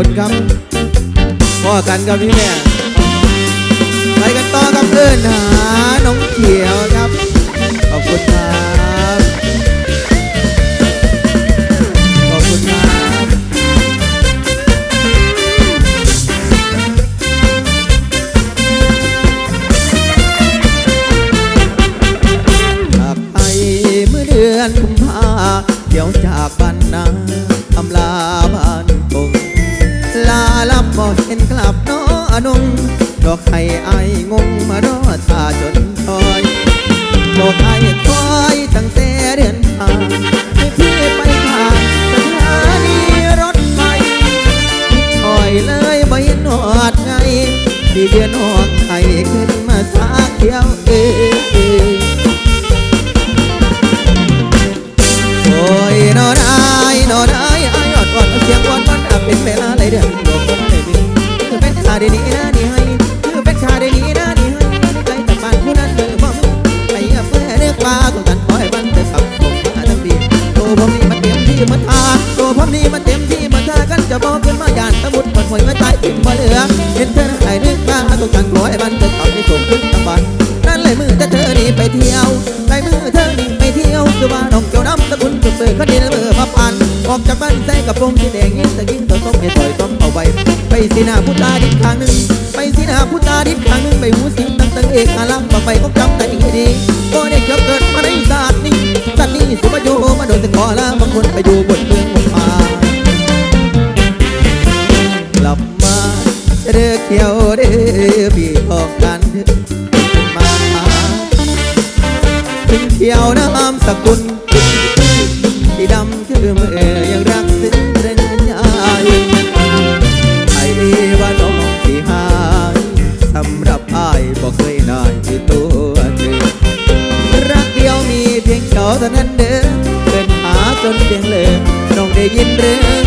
คุณครับพ่อกันกับพี่แม่ไปกันต่อกับเพื่อนหาน้องเขียวครับขอบคุณครับขอบคุณครับจากไปเมื่อเดือนกุมภาเดี๋ยวจากบ้านนาอำลาบ้าน บบ่เห็นกลับน้ออนงดอกไข่ไอายงงมารอทาจนคอยบอกไอ้คอยตั้งแต่เดือนทางให้พี่ไปทางสถานีรถไฟคอยเลยบ่เห็นหอดไงที่เดือนออกไข่ขึ้นมาสาเขียวเอ้ย คือเป็นชาดีนี้นะนี่ให้คือเป็นชาดีนี้นะนี่ให้ใจแต่บ้านผู้นั้นเดินมองไปอะเพื่อเรียกว่าก็ตันคอยมันไปปักผมมาทั้งปีโตผมนี่มันเต็มที่มันทาโตผมนี่มันเต็มที่มันทากันจะบอกขึ้นมาหยาดตะบุดมันหวยมาใจอิ่มมาเหลือเห็นเธอไหนนึกว่าต้องการคอยมันจะทำให้ส่งขึ้นทั้งบ้านนั่นเลยมือแต่เธอนี่ไปเที่ยวในมือเธอนี่ไปเที่ยวคือว่าน้องเจ้าน้ำตะบุญจุดเบิกคดีในมือมาปันออกจากบ้านใส่กับโปรงสีแดงยิ้มตะกิ้งตัวต้มให้ต่อยต้มเอาไว้ สีนาพุทธาดิบข้างหนึ่งไปสีนาพุทธาดิบข้างหนึ่งไปหูสิงตั้งแต่เอกอาลังบักไปก็จำแต่อีกให้ดีก็ได้เกิดเกิดมาในศาสตร์นี้ศาสตร์นี้สุภโยมาโดนสิขอลาบางคนไปอยู่บนเมืองบนป่ากลับมาเด้อเขียวเด้อพี่พอกันมาถึงเขียวน้ำสกุลที่ดำคือเมือ ยินเรื่อ